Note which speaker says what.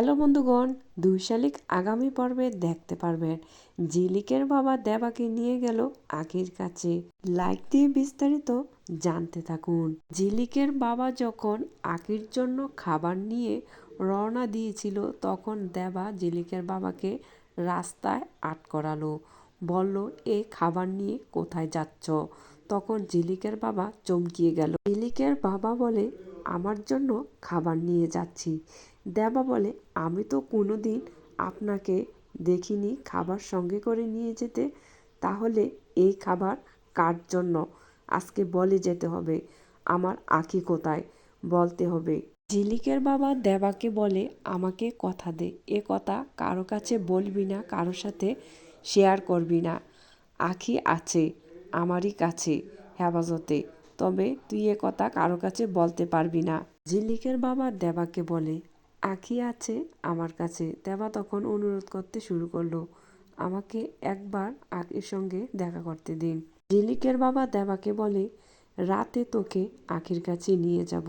Speaker 1: Hello বন্ধুগণ দুই শালিক আগামী পর্বে দেখতে পারবেন। জিলিকের বাবা দেবাকে নিয়ে গেল আখির কাছে। লাইক দিয়ে বিস্তারিত জানতে থাকুন। জিলিকের বাবা যখন আখির জন্য খাবার নিয়ে রওনা দিয়েছিল, তখন দেবা জিলিকের বাবাকে রাস্তায় আট করালো বলল, এ খাবার নিয়ে কোথায় যাচ্ছ? তখন জিলিকের বাবা চমকিয়ে গেল। জিলিকের বাবা বলে, আমার জন্য খাবার নিয়ে যাচ্ছি। দেবা বলে, আমি তো কোনো দিন আপনাকে দেখিনি খাবার সঙ্গে করে নিয়ে যেতে। তাহলে এই খাবার কার জন্য? আজকে বলে যেতে হবে। আমার আঁকি কোথায়? বলতে হবে। ঝিলিকের বাবা দেবাকে বলে, আমাকে কথা দে। এ কথা কারও কাছে বলবি না কারোর সাথে শেয়ার করবি না। আখি আছে, আমারই কাছে হেফাজতে। তবে তুই এ কথা কারও কাছে বলতে পারবি না। ঝিলিকের বাবা দেবাকে বলে আখি আছে আমার কাছে। দেবা তখন অনুরোধ করতে শুরু করল, আমাকে একবার আঁকির সঙ্গে দেখা করতে দিন। ঝিলিকের বাবা দেবাকে বলে, রাতে তোকে আখির কাছে নিয়ে যাব।